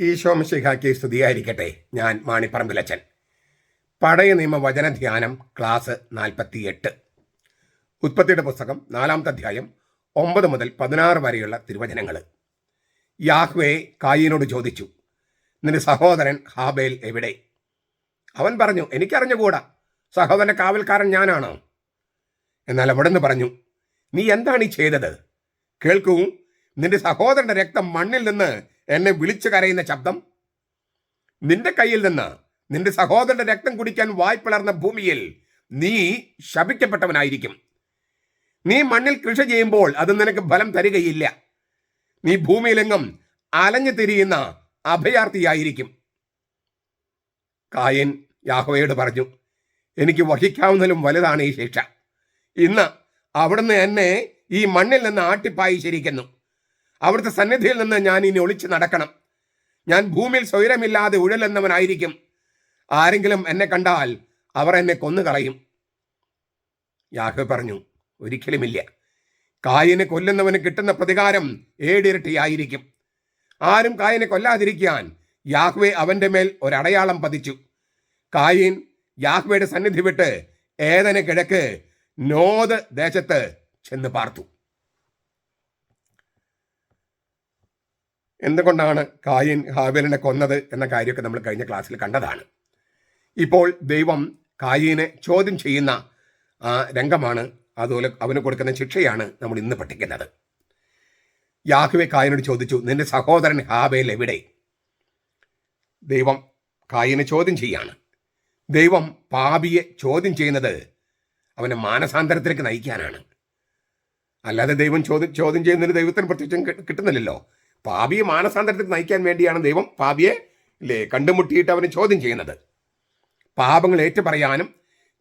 ഈശോ മിശിഹാക്കി സ്തുതിയായിരിക്കട്ടെ. ഞാൻ മാണിപ്പറമ്പിലച്ചൻ. പഴയ നിയമ വചന ധ്യാനം ക്ലാസ് നാൽപ്പത്തിയെട്ട്. ഉത്പത്തിയുടെ പുസ്തകം നാലാമത്തെ അധ്യായം ഒമ്പത് മുതൽ പതിനാറ് വരെയുള്ള തിരുവചനങ്ങൾ യാഹ്വേ കായിനോട് ചോദിച്ചു നിന്റെ സഹോദരൻ ഹാബേൽ എവിടെ? അവൻ പറഞ്ഞു എനിക്കറിഞ്ഞുകൂടാ. സഹോദരന്റെ കാവൽക്കാരൻ ഞാനാണ്. എന്നാൽ അവിടുന്ന് പറഞ്ഞു നീ എന്താണ് ഈ ചെയ്തത്? കേൾക്കൂ നിന്റെ സഹോദരന്റെ രക്തം മണ്ണിൽ നിന്ന് എന്നെ വിളിച്ചു കരയുന്ന ശബ്ദം നിന്റെ കയ്യിൽ നിന്ന് നിന്റെ സഹോദരന്റെ രക്തം കുടിക്കാൻ വായ്പിളർന്ന ഭൂമിയിൽ നീ ശപിക്കപ്പെട്ടവനായിരിക്കും. നീ മണ്ണിൽ കൃഷി ചെയ്യുമ്പോൾ അത് നിനക്ക് ഫലം തരികയില്ല. നീ ഭൂമിയിലെങ്ങും അലഞ്ഞു തിരിയുന്ന അഭയാർത്ഥിയായിരിക്കും. കായൻ യാഹോയോട് പറഞ്ഞു എനിക്ക് വഹിക്കാവുന്നതിലും വലുതാണ് ഈ ശിക്ഷ. ഇന്ന് അവിടുന്ന് എന്നെ ഈ മണ്ണിൽ നിന്ന് ആട്ടിപ്പായിച്ചിരിക്കുന്നു. അവിടുത്തെ സന്നിധിയിൽ നിന്ന് ഞാൻ ഇനി ഒളിച്ചു നടക്കണം. ഞാൻ ഭൂമിയിൽ സ്വൈരമില്ലാതെ ഉഴലെന്നവനായിരിക്കും. ആരെങ്കിലും എന്നെ കണ്ടാൽ അവർ എന്നെ കൊന്നു കളയും യാഹു പറഞ്ഞു ഒരിക്കലുമില്ല. കായനെ കൊല്ലുന്നവന് കിട്ടുന്ന പ്രതികാരം ഏടിരട്ടിയായിരിക്കും. ആരും കായനെ കൊല്ലാതിരിക്കാൻ യാഹ്വെ അവന്റെ മേൽ ഒരടയാളം പതിച്ചു. കായീൻ യാഹ്വയുടെ സന്നിധി വിട്ട് ഏതന കിഴക്ക് നോദ് ദേശത്ത് ചെന്ന് പാർത്തു. എന്തുകൊണ്ടാണ് കായിൻ ഹാബേലിനെ കൊന്നത് എന്ന കാര്യമൊക്കെ നമ്മൾ കഴിഞ്ഞ ക്ലാസ്സിൽ കണ്ടതാണ്. ഇപ്പോൾ ദൈവം കായീനെ ചോദ്യം ചെയ്യുന്ന രംഗമാണ്. അതുപോലെ അവന് കൊടുക്കുന്ന ശിക്ഷയാണ് നമ്മൾ ഇന്ന് പഠിക്കുന്നത്. യാഹുവെ കായനോട് ചോദിച്ചു നിന്റെ സഹോദരൻ ഹാബേൽ എവിടെ? ദൈവം കായിനെ ചോദ്യം ചെയ്യാണ്. ദൈവം പാപിയെ ചോദ്യം ചെയ്യുന്നത് അവനെ മാനസാന്തരത്തിലേക്ക് നയിക്കാനാണ്. അല്ലാതെ ദൈവം ചോദ്യം ചോദ്യം ചെയ്യുന്നതിന് ദൈവത്തിന് പ്രത്യക്ഷം കിട്ടുന്നില്ലല്ലോ. പാപിയെ മാനസാന്തരത്തിൽ നയിക്കാൻ വേണ്ടിയാണ് ദൈവം പാപിയെ ഇല്ലേ കണ്ടുമുട്ടിയിട്ട് അവനെ ചോദ്യം ചെയ്യുന്നത്. പാപങ്ങൾ ഏറ്റുപറയാനും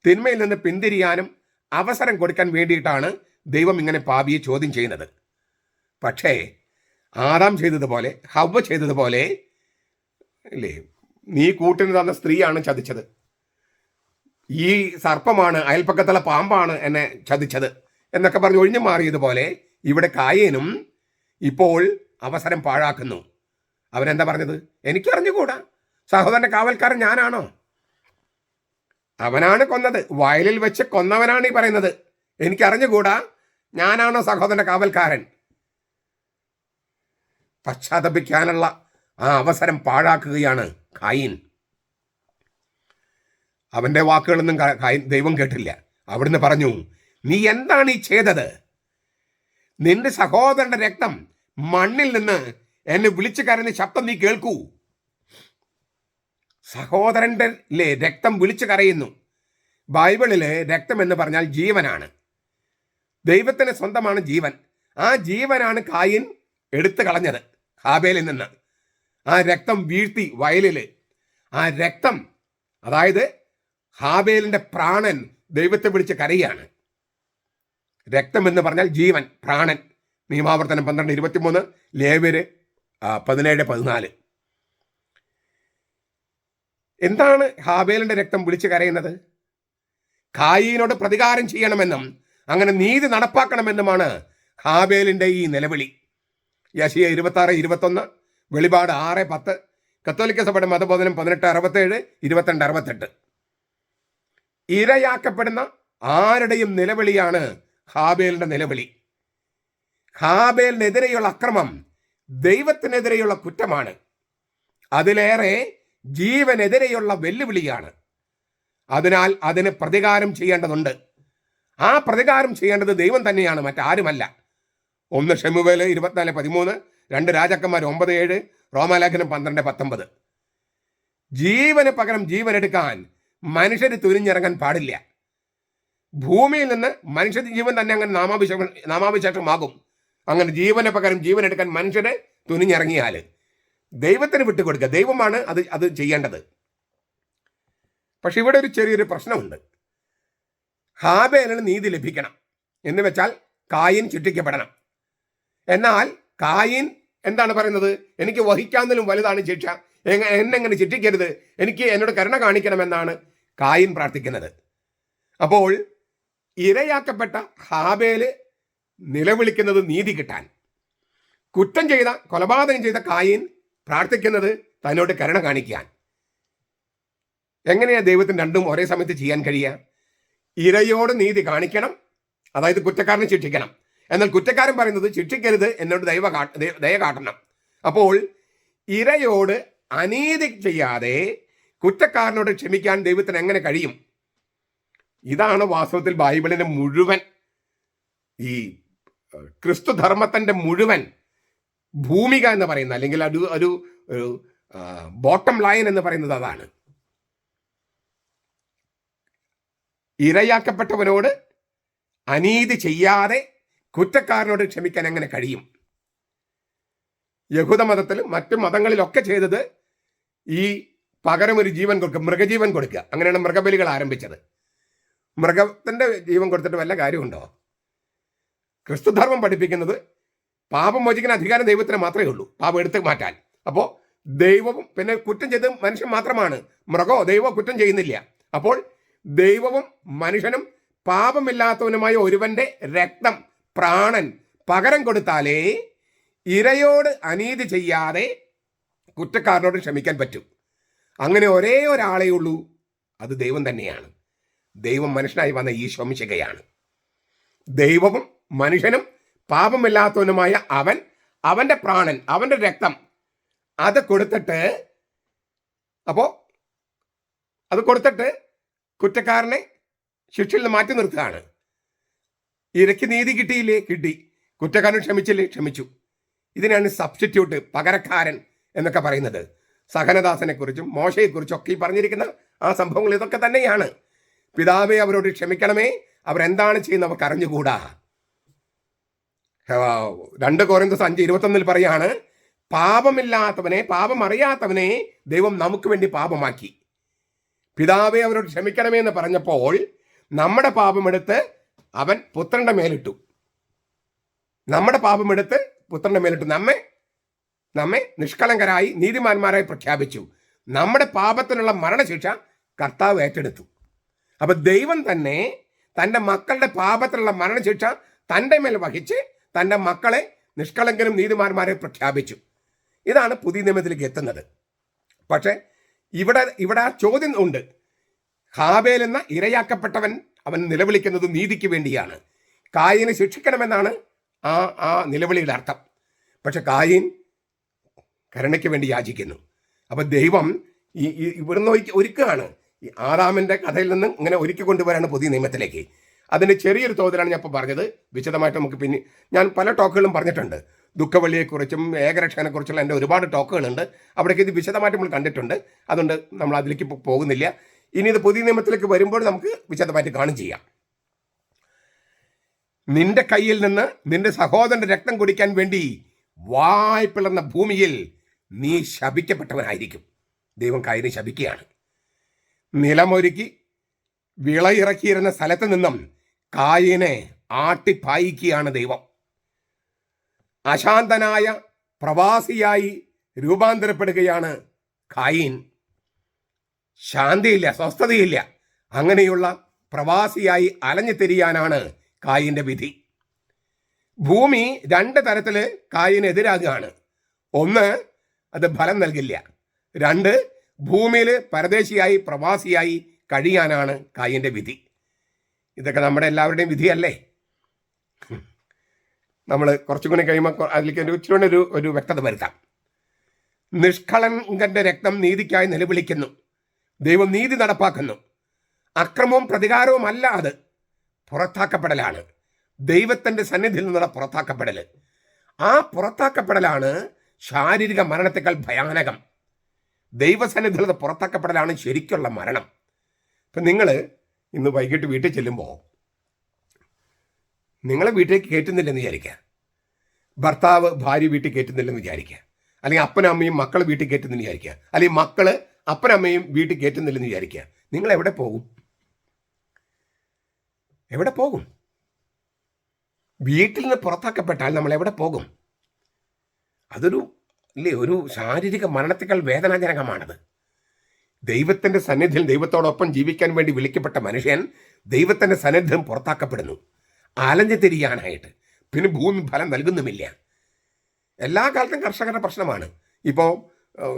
തിന്മയിൽ നിന്ന് പിന്തിരിയാനും അവസരം കൊടുക്കാൻ വേണ്ടിയിട്ടാണ് ദൈവം ഇങ്ങനെ പാപിയെ ചോദ്യം ചെയ്യുന്നത്. പക്ഷേ ആദാം ചെയ്തതുപോലെ ഹവ്വ ചെയ്തതുപോലെ ഇല്ലേ നീ കൂട്ടിന് തന്ന സ്ത്രീയാണ് ചതിച്ചത്. ഈ സർപ്പമാണ് അയൽപ്പക്കത്തുള്ള പാമ്പാണ് എന്നെ ചതിച്ചത് എന്നൊക്കെ പറഞ്ഞ് ഒഴിഞ്ഞു മാറിയതുപോലെ ഇവിടെ കായേനും ഇപ്പോൾ അവസരം പാഴാക്കുന്നു. അവരെന്താ പറഞ്ഞത്? എനിക്കറിഞ്ഞുകൂടാ. സഹോദരന്റെ കാവൽക്കാരൻ ഞാനാണോ? അവനാണ് കൊന്നത്. വയലിൽ വെച്ച് കൊന്നവനാണ് ഈ പറയുന്നത്. എനിക്കറിഞ്ഞുകൂടാ. ഞാനാണോ സഹോദരന്റെ കാവൽക്കാരൻ? പശ്ചാത്തപിക്കാനുള്ള ആ അവസരം പാഴാക്കുകയാണ് കായിൻ അവന്റെ വാക്കുകളൊന്നും ദൈവം കേട്ടില്ല. അവിടുന്ന് പറഞ്ഞു നീ എന്താണ് ഈ ചെയ്തത്? നിന്റെ സഹോദരന്റെ രക്തം മണ്ണിൽ നിന്ന് എന്നെ വിളിച്ചു കരഞ്ഞ ശബ്ദം നീ കേൾക്കൂ. സഹോദരന്റെ ലെ രക്തം വിളിച്ചു കരയുന്നു. ബൈബിളിലെ രക്തം എന്ന് പറഞ്ഞാൽ ജീവനാണ്. ദൈവത്തിന് സ്വന്തമാണ് ജീവൻ. ആ ജീവനാണ് കായിൻ എടുത്തു കളഞ്ഞത് ഹാബേലിൽ നിന്ന്. ആ രക്തം വീഴ്ത്തി വയലിൽ ആ രക്തം അതായത് ഹാബേലിന്റെ പ്രാണൻ ദൈവത്തെ വിളിച്ച് കരയാണ്. രക്തം എന്ന് പറഞ്ഞാൽ ജീവൻ പ്രാണൻ. നിയമാവർത്തനം പന്ത്രണ്ട് ഇരുപത്തിമൂന്ന് ലേവര് പതിനേഴ് പതിനാല്. എന്താണ് ഹാബേലിന്റെ രക്തം വിളിച്ചു കരയുന്നത്? കായിനോട് പ്രതികാരം ചെയ്യണമെന്നും അങ്ങനെ നീതി നടപ്പാക്കണമെന്നുമാണ് ഹാബേലിന്റെ ഈ നിലവിളി. യശിയ ഇരുപത്തി ആറ് ഇരുപത്തൊന്ന് വെളിപാട് ആറ് പത്ത് കത്തോലിക്ക സഭയുടെ മതബോധനം പതിനെട്ട് അറുപത്തേഴ് ഇരുപത്തിരണ്ട് അറുപത്തെട്ട്. ഇരയാക്കപ്പെടുന്ന ആരുടെയും നിലവിളിയാണ് ഹാബേലിന്റെ നിലവിളി. ഹാബേലിനെതിരെയുള്ള അക്രമം ദൈവത്തിനെതിരെയുള്ള കുറ്റമാണ്. അതിലേറെ ജീവനെതിരെയുള്ള വെല്ലുവിളിയാണ്. അതിനാൽ അതിന് പ്രതികാരം ചെയ്യേണ്ടതുണ്ട്. ആ പ്രതികാരം ചെയ്യേണ്ടത് ദൈവം തന്നെയാണ് മറ്റാരുമല്ല. ഒന്ന് ഷെമുവേൽ ഇരുപത്തിനാല് പതിമൂന്ന് രണ്ട് രാജാക്കന്മാർ ഒമ്പത് ഏഴ് റോമാലേഖനം പന്ത്രണ്ട് പത്തൊമ്പത്. ജീവന് പകരം ജീവൻ എടുക്കാൻ മനുഷ്യർ തുനിഞ്ഞിറങ്ങാൻ പാടില്ല. ഭൂമിയിൽ നിന്ന് മനുഷ്യ ജീവൻ തന്നെ അങ്ങനെ നാമാഭിഷേകം നാമാഭിഷേകമാകും. അങ്ങനെ ജീവന് പകരം ജീവൻ എടുക്കാൻ മനുഷ്യനെ തുനിഞ്ഞിറങ്ങിയാൽ ദൈവത്തിന് വിട്ടുകൊടുക്കുക. ദൈവമാണ് അത് അത് ചെയ്യേണ്ടത്. പക്ഷെ ഇവിടെ ഒരു ചെറിയൊരു പ്രശ്നമുണ്ട്. ഹാബേലിന് നീതി ലഭിക്കണം. എന്ന് വെച്ചാൽ കായിൻ ചുറ്റിക്കപ്പെടണം. എന്നാൽ കായിൻ എന്താണ് പറയുന്നത്? എനിക്ക് വഹിക്കാവുന്നതിലും വലുതാണ് ശിക്ഷ. എന്നെങ്ങനെ ചിറ്റിക്കരുത്. എനിക്ക് എന്നോട് കരുണ കാണിക്കണമെന്നാണ് കായിൻ പ്രാർത്ഥിക്കുന്നത്. അപ്പോൾ ഇരയാക്കപ്പെട്ട ഹാബേൽ നിലവിളിക്കുന്നത് നീതി കിട്ടാൻ. കുറ്റം ചെയ്ത കൊലപാതകം ചെയ്ത കായീൻ പ്രാർത്ഥിക്കുന്നത് തന്നോട് കരുണ കാണിക്കാൻ. എങ്ങനെയാ ദൈവത്തിന് രണ്ടും ഒരേ സമയത്ത് ചെയ്യാൻ കഴിയുക? ഇരയോട് നീതി കാണിക്കണം അതായത് കുറ്റക്കാരനെ ശിക്ഷിക്കണം. എന്നാൽ കുറ്റക്കാരൻ പറയുന്നത് ശിക്ഷിക്കരുത് എന്നോട് ദൈവ ദയ കാട്ടണം. അപ്പോൾ ഇരയോട് അനീതി ചെയ്യാതെ കുറ്റക്കാരനോട് ക്ഷമിക്കാൻ ദൈവത്തിന് എങ്ങനെ കഴിയും? ഇതാണ് വാസ്തവത്തിൽ ബൈബിളിന് മുഴുവൻ ഈ ഏഹ്, ക്രിസ്തു ധർമ്മത്തിന്റെ മുഴുവൻ ഭൂമിക എന്ന് പറയുന്ന അല്ലെങ്കിൽ ഒരു ഒരു ബോട്ടം ലൈൻ എന്ന് പറയുന്നത് അതാണ്. ഇരയാക്കപ്പെട്ടവനോട് അനീതി ചെയ്യാതെ കുറ്റക്കാരനോട് ക്ഷമിക്കാൻ എങ്ങനെ കഴിയും? യഹൂദ മതത്തിലും മറ്റു മതങ്ങളിലൊക്കെ ചെയ്തത് ഈ പകരം ഒരു ജീവൻ കൊടുക്കുക മൃഗജീവൻ കൊടുക്കുക അങ്ങനെയാണ് മൃഗബലികൾ ആരംഭിച്ചത്. മൃഗത്തിന്റെ ജീവൻ കൊടുത്തിട്ട് വല്ല കാര്യമുണ്ടോ? ക്രിസ്തുധർമ്മം പഠിപ്പിക്കുന്നത് പാപം മോചിക്കുന്ന അധികാരം ദൈവത്തിന് മാത്രമേ ഉള്ളൂ. പാപം എടുത്ത് മാറ്റാൻ. അപ്പോൾ ദൈവവും പിന്നെ കുറ്റം ചെയ്ത് മനുഷ്യൻ മാത്രമാണ്. മൃഗമോ ദൈവമോ കുറ്റം ചെയ്യുന്നില്ല. അപ്പോൾ ദൈവവും മനുഷ്യനും പാപമില്ലാത്തവനുമായ ഒരുവന്റെ രക്തം പ്രാണൻ പകരം കൊടുത്താലേ ഇരയോട് അനീതി ചെയ്യാതെ കുറ്റക്കാരനോട് ക്ഷമിക്കാൻ പറ്റും. അങ്ങനെ ഒരേ ഒരാളേ ഉള്ളൂ. അത് ദൈവം തന്നെയാണ്. ദൈവം മനുഷ്യനായി വന്ന ഈ ശംശികയാണ് ദൈവവും മനുഷ്യനും പാപമില്ലാത്തവനുമായ അവൻ അവന്റെ പ്രാണൻ അവന്റെ രക്തം അത് കൊടുത്തിട്ട് അപ്പോ അത് കൊടുത്തിട്ട് കുറ്റക്കാരനെ ശിക്ഷയിൽ നിന്ന് മാറ്റി നിർത്തുകയാണ്. ഇരയ്ക്ക് നീതി കിട്ടിയില്ലേ? കിട്ടി. കുറ്റക്കാരൻ ക്ഷമിച്ചില്ലേ? ക്ഷമിച്ചു. ഇതിനാണ് സബ്സ്റ്റിറ്റ്യൂട്ട് പകരക്കാരൻ എന്നൊക്കെ പറയുന്നത്. സഹനദാസനെ കുറിച്ചും ഒക്കെ ഈ പറഞ്ഞിരിക്കുന്ന ആ സംഭവങ്ങൾ ഇതൊക്കെ തന്നെയാണ്. പിതാവെ അവരോട് ക്ഷമിക്കണമേ. അവരെന്താണ് ചെയ്യുന്നത് അവർക്ക് അറിഞ്ഞുകൂടാ. രണ്ട് കോരന്തസ് അഞ്ച് ഇരുപത്തൊന്നിൽ പറയാണ് പാപമില്ലാത്തവനെ പാപം അറിയാത്തവനെ ദൈവം നമുക്ക് വേണ്ടി പാപമാക്കി. പിതാവെ അവരോട് ക്ഷമിക്കണമേ എന്ന് പറഞ്ഞപ്പോൾ നമ്മുടെ പാപമെടുത്ത് അവൻ പുത്രന്റെ മേലിട്ടു. നമ്മുടെ പാപമെടുത്ത് പുത്രന്റെ മേലിട്ടു. നമ്മെ നമ്മെ നിഷ്കളങ്കരായി നീതിമാന്മാരായി പ്രഖ്യാപിച്ചു. നമ്മുടെ പാപത്തിനുള്ള മരണശിക്ഷ കർത്താവ് ഏറ്റെടുത്തു. അപ്പൊ ദൈവം തന്നെ തന്റെ മക്കളുടെ പാപത്തിലുള്ള മരണശിക്ഷ തന്റെ മേൽ വഹിച്ച് തന്റെ മക്കളെ നിഷ്കളങ്കരും നീതിമാന്മാരെ പ്രഖ്യാപിച്ചു. ഇതാണ് പുതിയ നിയമത്തിലേക്ക് എത്തുന്നത്. പക്ഷേ ഇവിടെ ഇവിടെ ആ ചോദ്യം ഉണ്ട്. ഹാബേൽ എന്ന ഇരയാക്കപ്പെട്ടവൻ അവൻ നിലവിളിക്കുന്നത് നീതിക്ക് വേണ്ടിയാണ്. കായിനെ ശിക്ഷിക്കണമെന്നാണ് ആ ആ നിലവിളിയുടെ അർത്ഥം. പക്ഷെ കായിൻ കരുണയ്ക്ക് വേണ്ടി യാചിക്കുന്നു. അപ്പം ദൈവം ഈ ഇവിടുന്ന് ഒരുക്കി- ഒരുക്കുകയാണ് ഈ ആദാമിന്റെ കഥയിൽ നിന്ന് ഇങ്ങനെ ഒരുക്കി കൊണ്ടുവരാണ് പുതിയ നിയമത്തിലേക്ക്. അതിന്റെ ചെറിയൊരു തോതിലാണ് ഞാൻ ഇപ്പോൾ പറഞ്ഞത്. വിശദമായിട്ട് നമുക്ക് പിന്നെ ഞാൻ പല ടോക്കുകളും പറഞ്ഞിട്ടുണ്ട്. ദുഃഖവള്ളിയെക്കുറിച്ചും ഏകരക്ഷകനെക്കുറിച്ചുള്ള എന്റെ ഒരുപാട് ടോക്കുകളുണ്ട്. അവിടേക്ക് ഇത് വിശദമായിട്ട് നമ്മൾ കണ്ടിട്ടുണ്ട്. അതുകൊണ്ട് നമ്മൾ അതിലേക്ക് പോകുന്നില്ല. ഇനി ഇത് പുതിയ നിയമത്തിലേക്ക് വരുമ്പോൾ നമുക്ക് വിശദമായിട്ട് കാണും ചെയ്യാം. നിന്റെ കയ്യിൽ നിന്ന് നിന്റെ സഹോദരന്റെ രക്തം കുടിക്കാൻ വേണ്ടി വായ് പിളർന്ന ഭൂമിയിൽ നീ ശപിക്കപ്പെട്ടവനായിരിക്കും. ദൈവം കയറി ശപിക്കുകയാണ്. നിലമൊരുക്കി വിളയിറക്കിയിരുന്ന സ്ഥലത്ത് നിന്നും കായിനെ ആട്ടിപ്പായിക്കുകയാണ് ദൈവം. അശാന്തനായ പ്രവാസിയായി രൂപാന്തരപ്പെടുകയാണ് കായിൻ. ശാന്തിയില്ല സ്വസ്ഥതയില്ല. അങ്ങനെയുള്ള പ്രവാസിയായി അലഞ്ഞു തിരിയാനാണ് കായിന്റെ വിധി. ഭൂമി രണ്ട് തരത്തിൽ കായിനെതിരാകുകയാണ് ഒന്ന് അത് ഫലം നൽകില്ല. രണ്ട് ഭൂമിയിൽ പരദേശിയായി പ്രവാസിയായി കഴിയാനാണ് കായിന്റെ വിധി. ഇതൊക്കെ നമ്മുടെ എല്ലാവരുടെയും വിധിയല്ലേ? നമ്മൾ കുറച്ചും കൂടി കഴിയുമ്പോൾ അതിലേക്ക് ഒരു ഇച്ചിരി ഒരു ഒരു വ്യക്തത വരുത്താം. നിഷ്കളങ്കന്റെ രക്തം നീതിക്കായി നിലവിളിക്കുന്നു. ദൈവം നീതി നടപ്പാക്കുന്നു. അക്രമവും പ്രതികാരവും അല്ല അത്. പുറത്താക്കപ്പെടലാണ്. ദൈവത്തിന്റെ സന്നിധിയിൽ നിന്നുള്ള പുറത്താക്കപ്പെടൽ ആ പുറത്താക്കപ്പെടലാണ് ശാരീരിക മരണത്തെക്കാൾ ഭയാനകം. ദൈവസന്നിധിയിൽ പുറത്താക്കപ്പെടലാണ് ശരിക്കുള്ള മരണം. ഇപ്പം നിങ്ങൾ ഇന്ന് വൈകിട്ട് വീട്ടിൽ ചെല്ലുമ്പോൾ നിങ്ങളെ വീട്ടിലേക്ക് കയറ്റുന്നില്ലെന്ന് വിചാരിക്കുക ഭർത്താവ് ഭാര്യ വീട്ടിൽ കയറ്റുന്നില്ലെന്ന് വിചാരിക്കുക അല്ലെങ്കിൽ അപ്പനമ്മയും മക്കൾ വീട്ടിൽ കയറ്റുന്നില്ലെന്ന് വിചാരിക്കുക അല്ലെങ്കിൽ മക്കൾ അപ്പനമ്മയും വീട്ടിൽ കയറ്റുന്നില്ലെന്ന് വിചാരിക്കുക നിങ്ങൾ എവിടെ പോകും? എവിടെ പോകും? വീട്ടിൽ നിന്ന് പുറത്താക്കപ്പെട്ടാൽ നമ്മൾ എവിടെ പോകും? അതൊരു ഇല്ലേ ഒരു ശാരീരിക മരണത്തേക്കാൾ വേദനാജനകമാണത്. ദൈവത്തിന്റെ സന്നിധിയിൽ ദൈവത്തോടൊപ്പം ജീവിക്കാൻ വേണ്ടി വിളിക്കപ്പെട്ട മനുഷ്യൻ ദൈവത്തിന്റെ സന്നിധ്യം പുറത്താക്കപ്പെടുന്നു. അലഞ്ഞു തിരിയാനായിട്ട്. പിന്നെ ഭൂമി ഫലം നൽകുന്നുമില്ല. എല്ലാ കാലത്തും കർഷകരുടെ പ്രശ്നമാണ്. ഇപ്പോൾ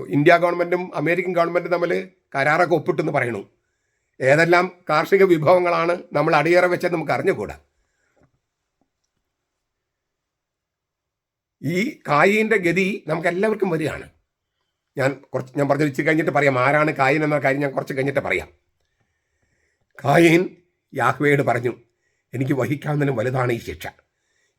ഇന്ത്യ ഗവൺമെന്റും അമേരിക്കൻ ഗവൺമെന്റും തമ്മിൽ കരാറൊക്കെ ഒപ്പിട്ടെന്ന് പറയണു ഏതെല്ലാം കാർഷിക വിഭവങ്ങളാണ് നമ്മൾ അടിയറ വെച്ചത് നമുക്ക് അറിഞ്ഞുകൂടാ. ഈ കായിന്റെ ഗതി നമുക്ക് എല്ലാവർക്കും വരികയാണ്. ഞാൻ കുറച്ച് ഞാൻ പറഞ്ഞ ഇച്ചിരി കഴിഞ്ഞിട്ട് പറയാം. ആരാണ് കായിൻ എന്ന കാര്യം ഞാൻ കുറച്ച് കഴിഞ്ഞിട്ട് പറയാം. കായിൻ യാഹ്വയോട് പറഞ്ഞു എനിക്ക് വഹിക്കാവുന്നതിനും വലുതാണ് ഈ ശിക്ഷ.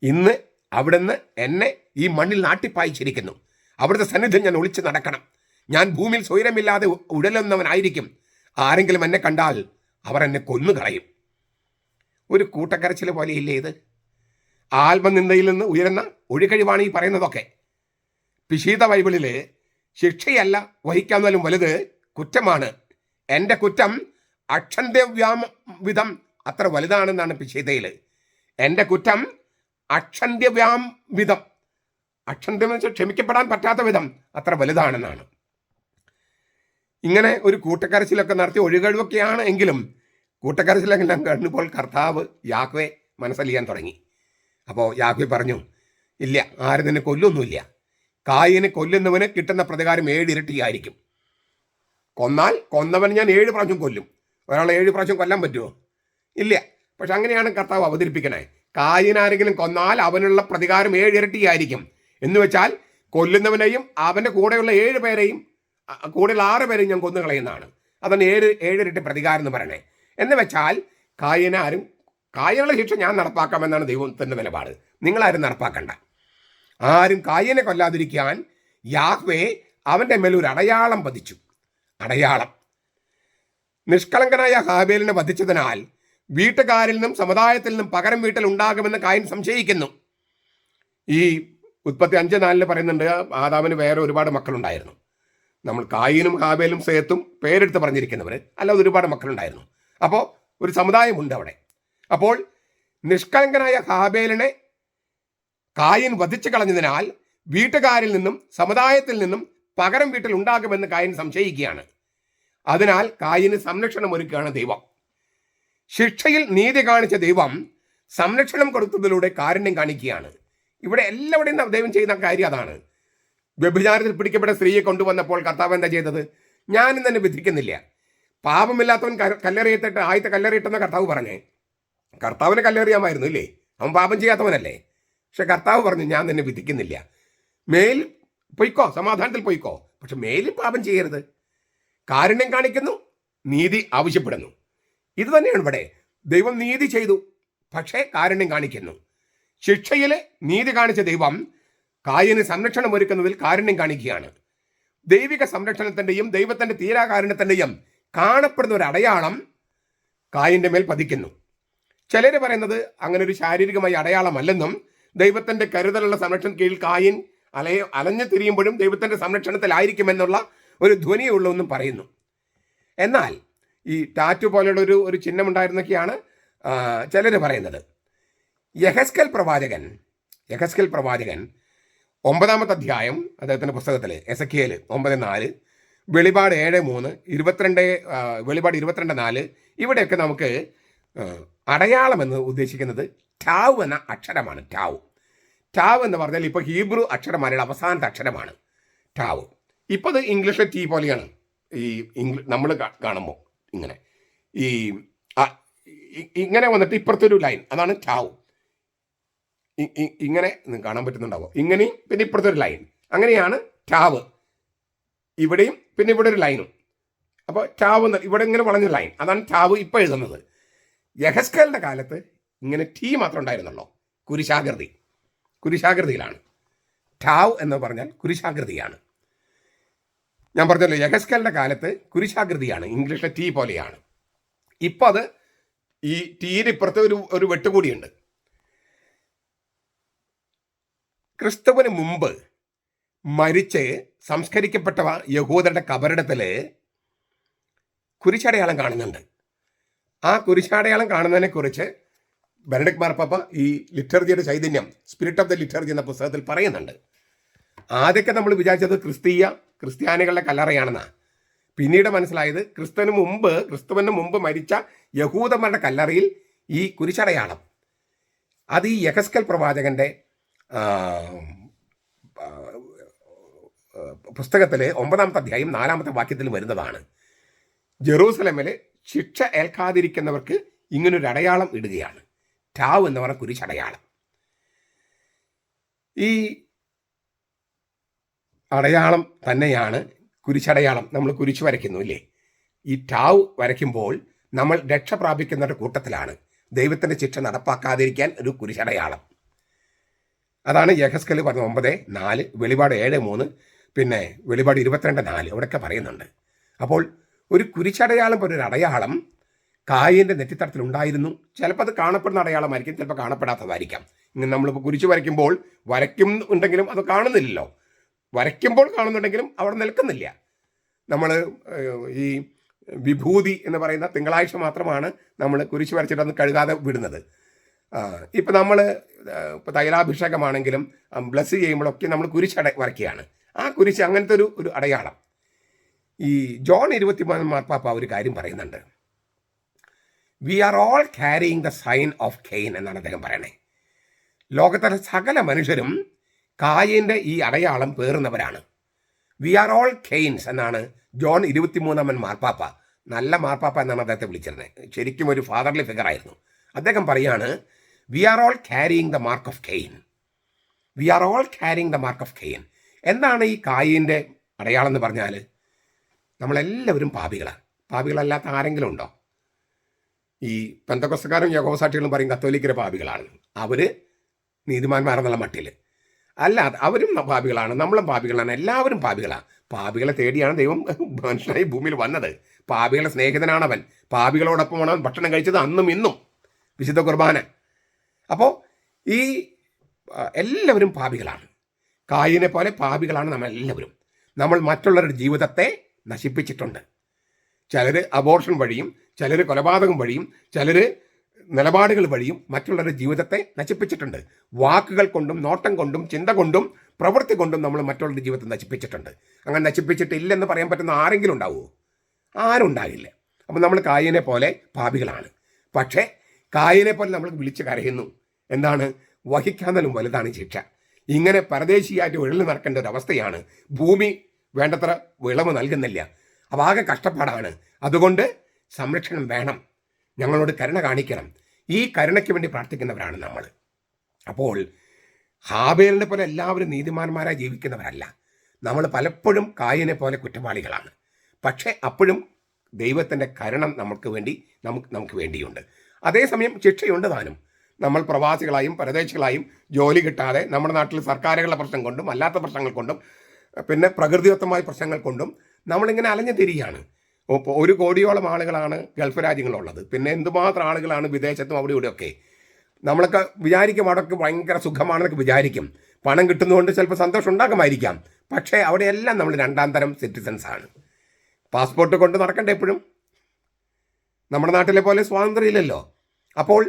ഇന്ന് അവിടുന്ന് എന്നെ ഈ മണ്ണിൽ നാട്ടിപ്പായിച്ചിരിക്കുന്നു. അവിടുത്തെ സന്നിധി ഞാൻ ഒളിച്ച് നടക്കണം. ഞാൻ ഭൂമിയിൽ സ്വൈരമില്ലാതെ ഉടലുന്നവനായിരിക്കും ആരെങ്കിലും എന്നെ കണ്ടാൽ അവർ എന്നെ കൊന്നുകളയും. ഒരു കൂട്ടക്കരച്ചിൽ പോലെയില്ലേ ഇത്? ആത്മനിന്ദയിൽ നിന്ന് ഉയരുന്ന ഒഴികഴിവാണ് ഈ പറയുന്നതൊക്കെ. പിശീത ബൈബിളിൽ ശിക്ഷയല്ല വഹിക്കാവുന്നതിലും വലുത് കുറ്റമാണ്. എന്റെ കുറ്റം അക്ഷന്ത്യവ്യാമ വിധം അത്ര വലുതാണെന്നാണ് പിശീതയിൽ എന്റെ കുറ്റം അക്ഷന്ത്യവ്യാം വിധം. അക്ഷന്ത്യം വെച്ചാൽ ക്ഷമിക്കപ്പെടാൻ പറ്റാത്ത വിധം അത്ര വലുതാണെന്നാണ്. ഇങ്ങനെ ഒരു കൂട്ടക്കരച്ചിലൊക്കെ നടത്തി ഒഴികഴിവൊക്കെയാണ് എങ്കിലും കൂട്ടക്കരച്ചിലെല്ലാം കണ്ടുമ്പോൾ കർത്താവ് യാഹ്വെ മനസ്സലിയാൻ തുടങ്ങി. അപ്പോൾ യാഹ്വെ പറഞ്ഞു ഇല്ല ആരും നിന്നെ കൊല്ലൊന്നുമില്ല. കായിനെ കൊല്ലുന്നവന് കിട്ടുന്ന പ്രതികാരം ഏഴിരട്ടിയായിരിക്കും കൊന്നാൽ കൊന്നവൻ ഞാൻ ഏഴ് പ്രാവശ്യം കൊല്ലും. ഒരാളെ ഏഴ് പ്രാവശ്യം കൊല്ലാൻ പറ്റുമോ? ഇല്ല. പക്ഷെ അങ്ങനെയാണ് കർത്താവ് അവതരിപ്പിക്കണേ. കായിനാരെങ്കിലും കൊന്നാൽ അവനുള്ള പ്രതികാരം ഏഴിരട്ടിയായിരിക്കും എന്ന് വെച്ചാൽ കൊല്ലുന്നവനെയും അവന്റെ കൂടെയുള്ള ഏഴ് പേരെയും കൂടെയുള്ള ആറ് പേരെയും ഞാൻ കൊന്നു കളയുന്നതാണ് അതാണ് ഏഴ് ഏഴിരട്ടി പ്രതികാരം എന്ന് പറയണേ. എന്ന് വെച്ചാൽ കായനാരും കായനുള്ള ശിക്ഷ ഞാൻ നടപ്പാക്കാമെന്നാണ് ദൈവത്തിന്റെ നിലപാട്. നിങ്ങളാരും നടപ്പാക്കണ്ട. ആരും കായനെ കൊല്ലാതിരിക്കാൻ യാഹ്വേ അവന്റെ മേൽ ഒരു അടയാളം പതിച്ചു. അടയാളം. നിഷ്കളങ്കനായ ഹാബേലിനെ വധിച്ചതിനാൽ വീട്ടുകാരിൽ നിന്നും സമുദായത്തിൽ നിന്നും പകരം വീട്ടിൽ ഉണ്ടാകുമെന്ന് കായൻ സംശയിക്കുന്നു. ഈ ഉത്പത്തി അഞ്ച് നാലിൽ പറയുന്നുണ്ട് ആദാമിന് വേറെ ഒരുപാട് മക്കളുണ്ടായിരുന്നു. നമ്മൾ കായിനും ഹാബേലും സേത്തും പേരെടുത്ത് പറഞ്ഞിരിക്കുന്നവർ അല്ലാതെ ഒരുപാട് മക്കളുണ്ടായിരുന്നു. അപ്പോൾ ഒരു സമുദായമുണ്ട് അവിടെ. അപ്പോൾ നിഷ്കളങ്കനായ ഹാബേലിനെ കായൻ വധിച്ചു കളഞ്ഞതിനാൽ വീട്ടുകാരിൽ നിന്നും സമുദായത്തിൽ നിന്നും പകരം വീട്ടിൽ ഉണ്ടാകുമെന്ന് കായൻ സംശയിക്കുകയാണ്. അതിനാൽ കായിന് സംരക്ഷണം ഒരുക്കുകയാണ് ദൈവം. ശിക്ഷയിൽ നീതി കാണിച്ച ദൈവം സംരക്ഷണം കൊടുത്തതിലൂടെ കാരുണ്യം കാണിക്കുകയാണ്. ഇവിടെ എല്ലാവരുടെയും ദൈവം ചെയ്യുന്ന കാര്യം അതാണ്. വ്യഭിചാരത്തിൽ പിടിക്കപ്പെട്ട സ്ത്രീയെ കൊണ്ടുവന്നപ്പോൾ കർത്താവ് എന്താ ചെയ്തത്? ഞാനും തന്നെ വിധിക്കുന്നില്ല. പാപമില്ലാത്തവൻ കല്ലെറിയത്തിട്ട് ആദ്യത്തെ കല്ലെറിയിട്ടെന്ന് കർത്താവ് പറഞ്ഞേ. കർത്താവിനെ കല്ലെറിയാമായിരുന്നു ഇല്ലേ? അവൻ പാപം ചെയ്യാത്തവനല്ലേ? പക്ഷെ കർത്താവ് പറഞ്ഞു ഞാൻ നിന്നെ വിധിക്കുന്നില്ല. മേൽ പൊയ്ക്കോ സമാധാനത്തിൽ പൊയ്ക്കോ. പക്ഷെ മേലിൽ പാപം ചെയ്യരുത്. കാരുണ്യം കാണിക്കുന്നു നീതി ആവശ്യപ്പെടുന്നു. ഇത് തന്നെയാണ് ഇവിടെ. ദൈവം നീതി ചെയ്തു പക്ഷേ കാരുണ്യം കാണിക്കുന്നു. ശിക്ഷയിൽ നീതി കാണിച്ച ദൈവം കായന് സംരക്ഷണം ഒരുക്കുന്നതിൽ കാരുണ്യം കാണിക്കുകയാണ്. ദൈവിക സംരക്ഷണത്തിന്റെയും ദൈവത്തിന്റെ തീരാകാരുണ്യത്തിന്റെയും കാണപ്പെടുന്ന ഒരു അടയാളം കായന്റെ മേൽ പതിക്കുന്നു. ചിലർ പറയുന്നത് അങ്ങനെ ഒരു ശാരീരികമായ അടയാളമല്ലെന്നും ദൈവത്തിന്റെ കരുതലുള്ള സംരക്ഷണ കീഴിൽ കായിൻ അലയ അലഞ്ഞു തിരിയുമ്പോഴും ദൈവത്തിന്റെ സംരക്ഷണത്തിലായിരിക്കുമെന്നുള്ള ഒരു ധ്വനിയുള്ളതെന്നും പറയുന്നു. എന്നാൽ ഈ ടാറ്റു പോലെയുള്ള ഒരു ഒരു ചിഹ്നമുണ്ടായിരുന്നൊക്കെയാണ് ചിലർ പറയുന്നത്. യഹസ്കൽ പ്രവാചകൻ യഹസ്കൽ പ്രവാചകൻ ഒമ്പതാമത്തെ അധ്യായം അദ്ദേഹത്തിന്റെ പുസ്തകത്തിൽ എസ് എസക്കിയൽ ഒമ്പത് നാല് വെളിപാട് ഏഴ് മൂന്ന് ഇരുപത്തിരണ്ട് വെളിപാട് ഇരുപത്തിരണ്ട് നാല് ഇവിടെയൊക്കെ നമുക്ക് അടയാളം എന്ന് ഉദ്ദേശിക്കുന്നത് ടാവ് എന്ന അക്ഷരമാണ് ടാവ്. ടാവ് എന്ന് പറഞ്ഞാൽ ഇപ്പോൾ ഹീബ്രു അക്ഷരമാലയുടെ അവസാനത്തെ അക്ഷരമാണ് ടാവ്. ഇപ്പോൾ അത് ഇംഗ്ലീഷിലെ ടീ പോലെയാണ്. ഈ ഇംഗ്ലീ നമ്മൾ കാണുമ്പോൾ ഇങ്ങനെ. ഈ ഇങ്ങനെ വന്നിട്ട് ഇപ്പുറത്തെ ഒരു ലൈൻ അതാണ് ടാവ്. ഇങ്ങനെ കാണാൻ പറ്റുന്നുണ്ടാവും ഇങ്ങനെയും പിന്നെ ഇപ്പുറത്തെ ഒരു ലൈൻ. അങ്ങനെയാണ് ടാവ്. ഇവിടെയും പിന്നെ ഇവിടെ ഒരു ലൈനും. അപ്പോൾ ടാവ് എന്ന് ഇവിടെ ഇങ്ങനെ വളഞ്ഞ ലൈൻ അതാണ് ടാവ് ഇപ്പോൾ എഴുതുന്നത്. യഹസ്കലിന്റെ കാലത്ത് ഇങ്ങനെ ടീ മാത്രം ഉണ്ടായിരുന്നുള്ളൂ കുരിശാകൃതി. കുരിശാകൃതിയിലാണ്. ടാവ് എന്ന് പറഞ്ഞാൽ കുരിശാകൃതിയാണ്. ഞാൻ പറഞ്ഞല്ലോ യഹസ്കലിന്റെ കാലത്ത് കുരിശാകൃതിയാണ് ഇംഗ്ലീഷിലെ ടീ പോലെയാണ്. ഇപ്പോൾ അത് ഈ ടീന് ഇപ്പുറത്ത് ഒരു ഒരു വെട്ടുകൂടിയുണ്ട് ക്രിസ്തുവിന് മുമ്പ് മരിച്ച് സംസ്കരിക്കപ്പെട്ട യഹൂദരുടെ കബറിടത്തിൽ കുരിശടയാളം കാണുന്നുണ്ട്. ആ കുരിശടയാളം കാണുന്നതിനെ കുറിച്ച് ബെനഡിക് മാർപ്പാപ്പ ഈ ലിറ്റർജിയുടെ ചൈതന്യം സ്പിരിറ്റ് ഓഫ് ദ ലിറ്റർജി എന്ന പുസ്തകത്തിൽ പറയുന്നുണ്ട്. ആദ്യമൊക്കെ നമ്മൾ വിചാരിച്ചത് ക്രിസ്തീയ ക്രിസ്ത്യാനികളുടെ കല്ലറയാണെന്നാണ് പിന്നീട് മനസ്സിലായത് ക്രിസ്തുവിന് മുമ്പ് ക്രിസ്തുവിന് മുമ്പ് മരിച്ച യഹൂദന്മാരുടെ കല്ലറയിൽ ഈ കുരിശടയാളം. അത് ഈ യഹസ്കൽ പ്രവാചകന്റെ പുസ്തകത്തിലെ ഒമ്പതാമത്തെ അധ്യായം നാലാമത്തെ വാക്യത്തിൽ വരുന്നതാണ്. ജെറൂസലമിൽ ശിക്ഷ ഏൽക്കാതിരിക്കുന്നവർക്ക് ഇങ്ങനൊരു അടയാളം ഇടുകയാണ്. ടാവ് എന്ന് പറഞ്ഞ കുരിശടയാളം ഈ അടയാളം തന്നെയാണ് കുരിശടയാളം നമ്മൾ കുരിശ് വരയ്ക്കുന്നു ഇല്ലേ? ഈ ടാവ് വരയ്ക്കുമ്പോൾ നമ്മൾ രക്ഷ പ്രാപിക്കുന്നവരുടെ കൂട്ടത്തിലാണ്. ദൈവത്തിന്റെ ശിക്ഷ നടപ്പാക്കാതിരിക്കാൻ ഒരു കുരിശടയാളം അതാണ് യഹസ്കൽ പറഞ്ഞ ഒമ്പത് നാല് വെളിപാട് ഏഴ് മൂന്ന് പിന്നെ വെളിപാട് ഇരുപത്തിരണ്ട് നാല് ഇവിടെയൊക്കെ പറയുന്നുണ്ട്. അപ്പോൾ ഒരു കുരിശടയാളം പോലെ ഒരു അടയാളം കായന്റെ നെറ്റിത്തടത്തിൽ ഉണ്ടായിരുന്നു. ചിലപ്പോൾ അത് കാണപ്പെടുന്ന അടയാളമായിരിക്കും ചിലപ്പോൾ കാണപ്പെടാത്തതായിരിക്കാം. ഇങ്ങനെ നമ്മളിപ്പോൾ കുരിശ് വരയ്ക്കുമ്പോൾ വരയ്ക്കും ഉണ്ടെങ്കിലും അത് കാണുന്നില്ലല്ലോ. വരയ്ക്കുമ്പോൾ കാണുന്നുണ്ടെങ്കിലും അവിടെ നിൽക്കുന്നില്ല. നമ്മൾ ഈ വിഭൂതി എന്ന് പറയുന്ന തിങ്കളാഴ്ച മാത്രമാണ് നമ്മൾ കുരിശ് വരച്ചിട്ടൊന്ന് കഴുകാതെ വിടുന്നത്. ഇപ്പം നമ്മൾ ഇപ്പോൾ തൈലാഭിഷേകമാണെങ്കിലും ബ്ലസ് ചെയ്യുമ്പോഴൊക്കെ നമ്മൾ കുരിശ് അട വരയ്ക്കുകയാണ്. ആ കുരിശ് അങ്ങനത്തെ ഒരു ഒരു അടയാളം. ഈ ജോൺ ഇരുപത്തിമൂന്ന് മാർപ്പാപ്പ ഒരു കാര്യം പറയുന്നുണ്ട്. We are all carrying the sign of Cain എന്നാണ് അദ്ദേഹം പറയണേ. ലോകത്തിലെ സകല മനുഷ്യരും കായിന്റെ ഈ അടയാളം പേറുന്നവരാണ്. വി ആർ ഓൾ കെയിൻസ് എന്നാണ് ജോൺ ഇരുപത്തിമൂന്നാമൻ മാർപ്പാപ്പ നല്ല മാർപ്പാപ്പ എന്നാണ് അദ്ദേഹത്തെ വിളിച്ചിരുന്നത് ശരിക്കും ഒരു ഫാദർലി ഫിഗർ ആയിരുന്നു. അദ്ദേഹം പറയാണ് we are all carrying the mark of Cain we are all carrying the mark of Cain എന്താണ് ഈ കായിന്റെ അടയാളം എന്ന് പറഞ്ഞാൽ നമ്മളെല്ലാവരും പാപികളാണ്. പാപികളല്ലാത്ത ആരെങ്കിലും ഉണ്ടോ? ഈ പന്തക്കൊസ്തക്കാരും യോഗോസാക്ഷികളും പറയും കത്തോലിക്കര പാപികളാണ്. അവർ നീതിമാന്മാരെന്നുള്ള മട്ടിൽ അല്ല അവരും പാപികളാണ് നമ്മളും പാപികളാണ് എല്ലാവരും പാപികളാണ് പാപികളെ തേടിയാണ് ദൈവം മനുഷ്യനായി ഭൂമിയിൽ വന്നത്. പാപികളെ സ്നേഹിതനാണ് അവൻ പാപികളോടൊപ്പമാണ് അവൻ ഭക്ഷണം കഴിച്ചത് അന്നും ഇന്നും. വിശുദ്ധ കുർബാന. അപ്പോൾ ഈ എല്ലാവരും പാപികളാണ്. കായിനെ പോലെ പാപികളാണ് നമ്മൾ എല്ലാവരും. നമ്മൾ മറ്റുള്ളവരുടെ ജീവിതത്തെ നശിപ്പിച്ചിട്ടുണ്ട്. ചിലർ അബോർഷൻ വഴിയും ചിലർ കൊലപാതകം വഴിയും ചിലർ നിലപാടുകൾ വഴിയും മറ്റുള്ളവരുടെ ജീവിതത്തെ നശിപ്പിച്ചിട്ടുണ്ട്. വാക്കുകൾ കൊണ്ടും നോട്ടം കൊണ്ടും ചിന്ത കൊണ്ടും പ്രവൃത്തി കൊണ്ടും നമ്മൾ മറ്റുള്ളവരുടെ ജീവിതത്തെ നശിപ്പിച്ചിട്ടുണ്ട്. അങ്ങനെ നശിപ്പിച്ചിട്ടില്ലെന്ന് പറയാൻ പറ്റുന്ന ആരെങ്കിലും ഉണ്ടാവുമോ? ആരും ഉണ്ടാകില്ല അപ്പം നമ്മൾ കായനെ പോലെ പാപികളാണ്. പക്ഷേ കായനെ പോലെ നമ്മൾ വിളിച്ച് കരയുന്നു. എന്താണ്? വഹിക്കാന്നലും വലുതാണ് ശിക്ഷ. ഇങ്ങനെ പരദേശിയായിട്ട് ഉഴൽ നടക്കേണ്ട ഒരു അവസ്ഥയാണ്. ഭൂമി വേണ്ടത്ര വിളവ് നൽകുന്നില്ല. അപ്പോൾ ആകെ കഷ്ടപ്പാടാണ്. അതുകൊണ്ട് സംരക്ഷണം വേണം. ഞങ്ങളോട് കരുണ കാണിക്കണം. ഈ കരുണയ്ക്ക് വേണ്ടി പ്രാർത്ഥിക്കുന്നവരാണ് നമ്മൾ. അപ്പോൾ ഹാബേലിനെ പോലെ എല്ലാവരും നീതിമാന്മാരായി ജീവിക്കുന്നവരല്ല. നമ്മൾ പലപ്പോഴും കായനെ പോലെ കുറ്റവാളികളാണ്. പക്ഷേ അപ്പോഴും ദൈവത്തിന്റെ കരുണം നമുക്ക് വേണ്ടി നമുക്ക് നമുക്ക് വേണ്ടിയുണ്ട്. അതേസമയം ശിക്ഷയുണ്ട് താനും. നമ്മൾ പ്രവാസികളായും പരദേശികളായും ജോലി കിട്ടാതെ നമ്മുടെ നാട്ടിൽ സർക്കാരുകളുടെ പ്രശ്നം കൊണ്ടും അല്ലാത്ത പ്രശ്നങ്ങൾ കൊണ്ടും പിന്നെ പ്രകൃതിദത്തമായ പ്രശ്നങ്ങൾ കൊണ്ടും നമ്മളിങ്ങനെ അലഞ്ഞു തിരിയാണ്. ഒരു കോടിയോളം ആളുകളാണ് ഗൾഫ് രാജ്യങ്ങളുള്ളത്. പിന്നെ എന്തുമാത്രം ആളുകളാണ് വിദേശത്തും അവിടെ ഇവിടെയൊക്കെ നമ്മളൊക്കെ വിചാരിക്കും അവിടെയൊക്കെ ഭയങ്കര സുഖമാണെന്നൊക്കെ വിചാരിക്കും. പണം കിട്ടുന്നതുകൊണ്ട് ചിലപ്പോൾ സന്തോഷം ഉണ്ടാക്കുമായിരിക്കാം പക്ഷേ അവിടെയെല്ലാം നമ്മൾ രണ്ടാം തരം സിറ്റിസൺസ് ആണ്. പാസ്പോർട്ട് കൊണ്ട് നടക്കണ്ട എപ്പോഴും? നമ്മുടെ നാട്ടിലെ പോലെ സ്വാതന്ത്ര്യമില്ലല്ലോ. അപ്പോൾ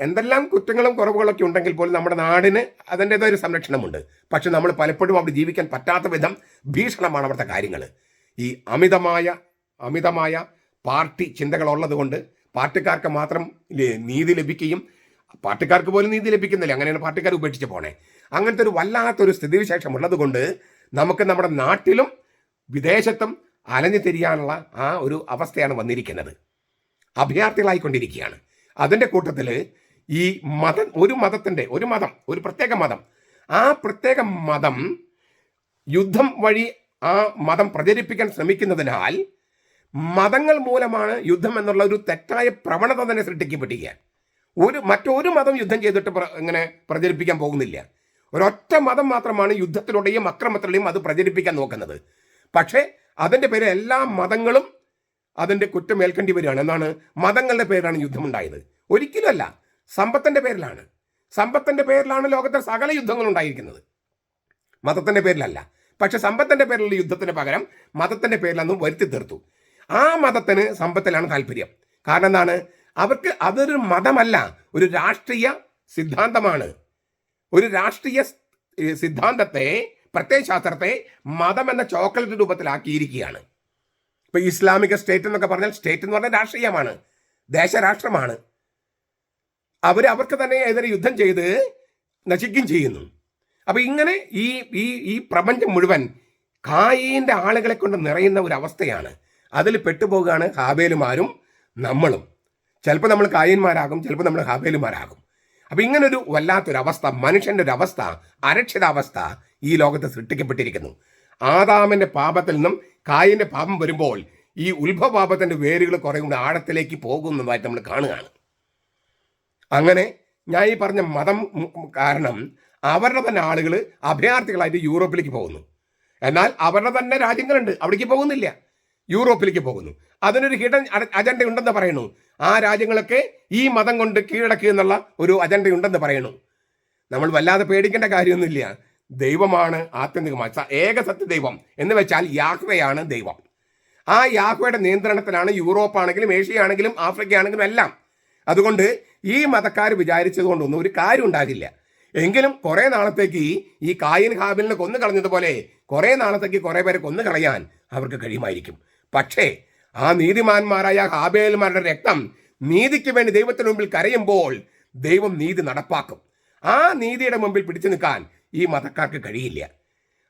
എന്തെല്ലാം കുറ്റങ്ങളും കുറവുകളൊക്കെ ഉണ്ടെങ്കിൽ പോലും നമ്മുടെ നാടിന് അതിന്റെതായ ഒരു സംരക്ഷണമുണ്ട്. പക്ഷെ നമ്മൾ പലപ്പോഴും അവിടെ ജീവിക്കാൻ പറ്റാത്ത വിധം ഭീഷണമാണ് അവിടുത്തെ കാര്യങ്ങൾ ഈ അമിതമായ അമിതമായ പാർട്ടി ചിന്തകളുള്ളത് കൊണ്ട് പാർട്ടിക്കാർക്ക് മാത്രം നീതി ലഭിക്കുകയും പാർട്ടിക്കാർക്ക് പോലും നീതി ലഭിക്കുന്നില്ല. അങ്ങനെയാണ് പാർട്ടിക്കാർ ഉപേക്ഷിച്ച് പോണേ. അങ്ങനത്തെ ഒരു വല്ലാത്തൊരു സ്ഥിതിവിശേഷം ഉള്ളത് കൊണ്ട് നമുക്ക് നമ്മുടെ നാട്ടിലും വിദേശത്തും അലഞ്ഞു തിരിയാനുള്ള ആ ഒരു അവസ്ഥയാണ് വന്നിരിക്കുന്നത്. അഭയാർത്ഥികളായിക്കൊണ്ടിരിക്കുകയാണ്. അതിന്റെ കൂട്ടത്തിൽ ഈ മതം ഒരു മതത്തിന്റെ ഒരു മതം ഒരു പ്രത്യേക മതം. ആ പ്രത്യേക മതം യുദ്ധം വഴി ആ മതം പ്രചരിപ്പിക്കാൻ ശ്രമിക്കുന്നതിനാൽ മതങ്ങൾ മൂലമാണ് യുദ്ധം എന്നുള്ള ഒരു തെറ്റായ പ്രവണത തന്നെ സൃഷ്ടിക്കപ്പെട്ടിരിക്കുക ഒരു മറ്റൊരു മതം യുദ്ധം ചെയ്തിട്ട് ഇങ്ങനെ പ്രചരിപ്പിക്കാൻ പോകുന്നില്ല. ഒരൊറ്റ മതം മാത്രമാണ് യുദ്ധത്തിലൂടെയും അക്രമത്തിലൂടെയും അത് പ്രചരിപ്പിക്കാൻ നോക്കുന്നത്. പക്ഷേ അതിന്റെ പേര് എല്ലാ മതങ്ങളും അതിന്റെ കുറ്റം ഏൽക്കേണ്ടി വരികയാണ്. എന്നാണ് മതങ്ങളുടെ പേരിലാണ് യുദ്ധമുണ്ടായത്. ഒരിക്കലുമല്ല സമ്പത്തിന്റെ പേരിലാണ്. സമ്പത്തിന്റെ പേരിലാണ് ലോകത്തെ സകല യുദ്ധങ്ങളും ഉണ്ടായിരിക്കുന്നത്. മതത്തിന്റെ പേരിലല്ല. പക്ഷെ സമ്പത്തിന്റെ പേരിലുള്ള യുദ്ധത്തിന് പകരം മതത്തിന്റെ പേരിലൊന്നും വരുത്തി തീർത്തു. ആ മതത്തിന് സമ്പത്തിലാണ് താല്പര്യം. കാരണം എന്താണ്? അവർക്ക് അതൊരു മതമല്ല ഒരു രാഷ്ട്രീയ സിദ്ധാന്തമാണ്. ഒരു രാഷ്ട്രീയ സിദ്ധാന്തത്തെ പ്രത്യയശാസ്ത്രത്തെ മതം എന്ന ചോക്ലേറ്റ് രൂപത്തിലാക്കിയിരിക്കുകയാണ്. ഇപ്പൊ ഇസ്ലാമിക സ്റ്റേറ്റ് എന്നൊക്കെ പറഞ്ഞാൽ സ്റ്റേറ്റ് എന്ന് പറഞ്ഞാൽ രാഷ്ട്രീയമാണ് ദേശരാഷ്ട്രമാണ്. അവർ അവർക്ക് തന്നെ എതിരെ യുദ്ധം ചെയ്ത് നശിക്കുകയും ചെയ്യുന്നു. അപ്പൊ ഇങ്ങനെ ഈ ഈ ഈ പ്രപഞ്ചം മുഴുവൻ കായീന്റെ ആളുകളെ കൊണ്ട് നിറയുന്ന ഒരു അവസ്ഥയാണ്. അതിൽ പെട്ടുപോകുകയാണ് ഹാബേലുമാരും നമ്മളും. ചിലപ്പോൾ നമ്മൾ കായന്മാരാകും ചിലപ്പോൾ നമ്മൾ ഹാബേലുമാരാകും. അപ്പം ഇങ്ങനൊരു വല്ലാത്തൊരവസ്ഥ മനുഷ്യന്റെ ഒരു അവസ്ഥ അരക്ഷിതാവസ്ഥ ഈ ലോകത്ത് സൃഷ്ടിക്കപ്പെട്ടിരിക്കുന്നു. ആദാമിന്റെ പാപത്തിൽ നിന്നും കായിന്റെ പാപം വരുമ്പോൾ ഈ ഉത്ഭവപാപത്തിന്റെ വേരുകൾ കുറേ കൂടെ ആഴത്തിലേക്ക് പോകുന്നതായിട്ട് നമ്മൾ കാണുകയാണ്. അങ്ങനെ ഞാൻ ഈ പറഞ്ഞ മതം കാരണം അവരുടെ തന്നെ ആളുകൾ അഭയാർത്ഥികളായിട്ട് യൂറോപ്പിലേക്ക് പോകുന്നു. എന്നാൽ അവരുടെ തന്നെ രാജ്യങ്ങളുണ്ട്. അവിടേക്ക് പോകുന്നില്ല. യൂറോപ്പിലേക്ക് പോകുന്നു. അതിനൊരു ഹിഡൻ അജണ്ട ഉണ്ടെന്ന് പറയുന്നു. ആ രാജ്യങ്ങളൊക്കെ ഈ മതം കൊണ്ട് കീഴടക്കുക എന്നുള്ള ഒരു അജണ്ട ഉണ്ടെന്ന് പറയുന്നു. നമ്മൾ വല്ലാതെ പേടിക്കേണ്ട കാര്യമൊന്നുമില്ല. ദൈവമാണ് ആത്യന്തികമായി. ഏക സത്യ ദൈവം എന്ന് വെച്ചാൽ യാഹ്വയാണ് ദൈവം. ആ യാഹ്വയുടെ നിയന്ത്രണത്തിലാണ് യൂറോപ്പ് ആണെങ്കിലും ഏഷ്യ ആണെങ്കിലും ആഫ്രിക്ക ആണെങ്കിലും എല്ലാം. അതുകൊണ്ട് ഈ മതക്കാർ വിചാരിച്ചത് കൊണ്ടൊന്നും ഒരു കാര്യം ഉണ്ടാകില്ല. എങ്കിലും കുറെ നാളത്തേക്ക് ഈ കായിൻ ഹാബിലിനെ കൊന്നു കളഞ്ഞതുപോലെ കുറെ നാളത്തേക്ക് കുറെ പേരെ കൊന്നു കളയാൻ അവർക്ക് കഴിയുമായിരിക്കും. പക്ഷേ ആ നീതിമാന്മാരായ ഹാബേൽമാരുടെ രക്തം നീതിക്ക് വേണ്ടി ദൈവത്തിന് മുമ്പിൽ കരയുമ്പോൾ ദൈവം നീതി നടപ്പാക്കും. ആ നീതിയുടെ മുമ്പിൽ പിടിച്ചു നിൽക്കാൻ ഈ മതക്കാർക്ക് കഴിയില്ല.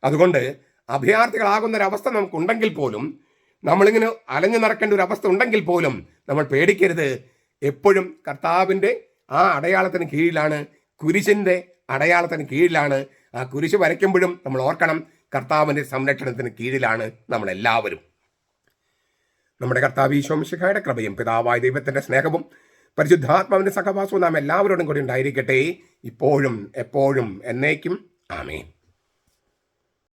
അതുകൊണ്ട് അഭയാർത്ഥികളാകുന്ന ഒരു അവസ്ഥ നമുക്കുണ്ടെങ്കിൽ പോലും നമ്മളിങ്ങനെ അലഞ്ഞു നടക്കേണ്ട ഒരു അവസ്ഥ ഉണ്ടെങ്കിൽ പോലും നമ്മൾ പേടിക്കരുത്. എപ്പോഴും കർത്താവിന്റെ ആ അടയാളത്തിന് കീഴിലാണ് കുരിശിന്റെ അടയാളത്തിന് കീഴിലാണ്. ആ കുരിശ് വരയ്ക്കുമ്പോഴും നമ്മൾ ഓർക്കണം കർത്താവിന്റെ സംരക്ഷണത്തിന് കീഴിലാണ് നമ്മളെല്ലാവരും. നമ്മുടെ കർത്താവ് ഈശോമിശിഖായുടെ കൃപയും പിതാവായ ദൈവത്തിന്റെ സ്നേഹവും പരിശുദ്ധാത്മാവിന്റെ സഹവാസവും നാം എല്ലാവരോടും കൂടി ഉണ്ടായിരിക്കട്ടെ. ഇപ്പോഴും എപ്പോഴും എന്നേക്കും. ആമേൻ.